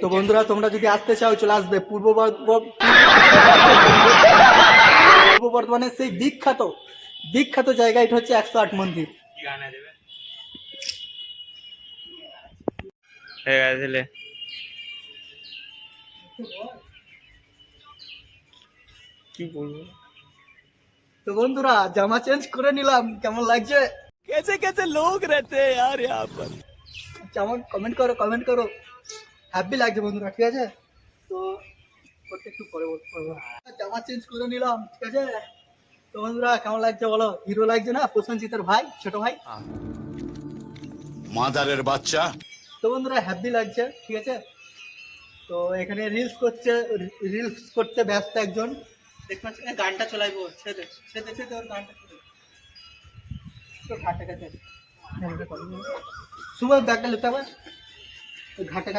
তো বন্ধুরা তোমরা যদি আসতে চাও চলে আসবে। পূর্ব পূর্ব বর্ধমানের সেই বিখ্যাত বিখ্যাত জায়গা এটা হচ্ছে একশো আট মন্দির। কি বলব? তো বন্ধুরা জামা চেঞ্জ করে নিলাম। কেমন লাগছে? কেসে কেসে লোক রেতে আর জামা কমেন্ট করো কমেন্ট করো। হ্যাপি লাগছে বন্ধুরা ঠিক আছে? তো ওটা একটু পরে বল- বলব জামা চেঞ্জ করে নিলাম ঠিক আছে? তো বন্ধুরা কেমন লাগছে বলো? হিরো লাগছে না? প্রসেনজিতের ভাই ছোট ভাই? মাদারের বাচ্চা। তো বন্ধুরা হ্যাপি লাগছে ঠিক আছে? তো এখানে রিলস করছে রিলস করতে ব্যস্ত একজন। দেখতে পাচ্ছি গানটা চলাইবো ছেদে ছেদে ছেদে ওর গানটা তো ঘাটে কাছে শুভ ব্যাগটা লিখতে হবে ঘাটে কাছে